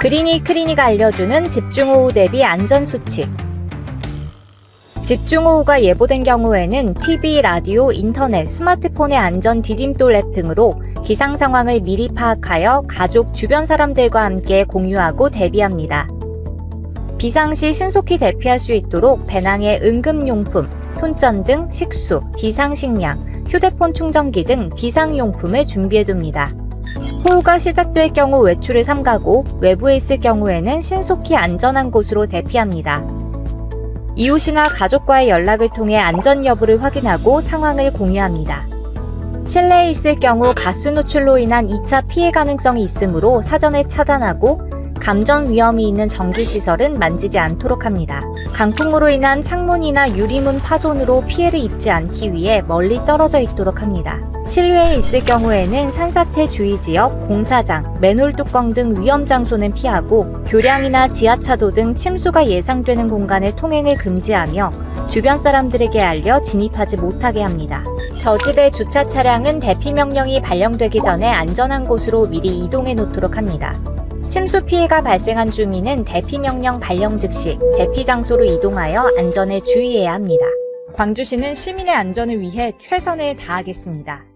그리니 크리니가 알려주는 집중호우 대비 안전수칙. 집중호우가 예보된 경우에는 TV, 라디오, 인터넷, 스마트폰의 안전 디딤돌 앱 등으로 기상 상황을 미리 파악하여 가족, 주변 사람들과 함께 공유하고 대비합니다. 비상시 신속히 대피할 수 있도록 배낭에 응급용품, 손전 등, 식수, 비상식량, 휴대폰 충전기 등 비상용품을 준비해둡니다. 호우가 시작될 경우 외출을 삼가고 외부에 있을 경우에는 신속히 안전한 곳으로 대피합니다. 이웃이나 가족과의 연락을 통해 안전 여부를 확인하고 상황을 공유합니다. 실내에 있을 경우 가스 노출로 인한 2차 피해 가능성이 있으므로 사전에 차단하고 감전 위험이 있는 전기시설은 만지지 않도록 합니다. 강풍으로 인한 창문이나 유리문 파손으로 피해를 입지 않기 위해 멀리 떨어져 있도록 합니다. 실외에 있을 경우에는 산사태 주의 지역, 공사장, 맨홀 뚜껑 등 위험 장소는 피하고 교량이나 지하차도 등 침수가 예상되는 공간의 통행을 금지하며 주변 사람들에게 알려 진입하지 못하게 합니다. 저지대 주차 차량은 대피 명령이 발령되기 전에 안전한 곳으로 미리 이동해 놓도록 합니다. 침수 피해가 발생한 주민은 대피 명령 발령 즉시 대피 장소로 이동하여 안전에 주의해야 합니다. 광주시는 시민의 안전을 위해 최선을 다하겠습니다.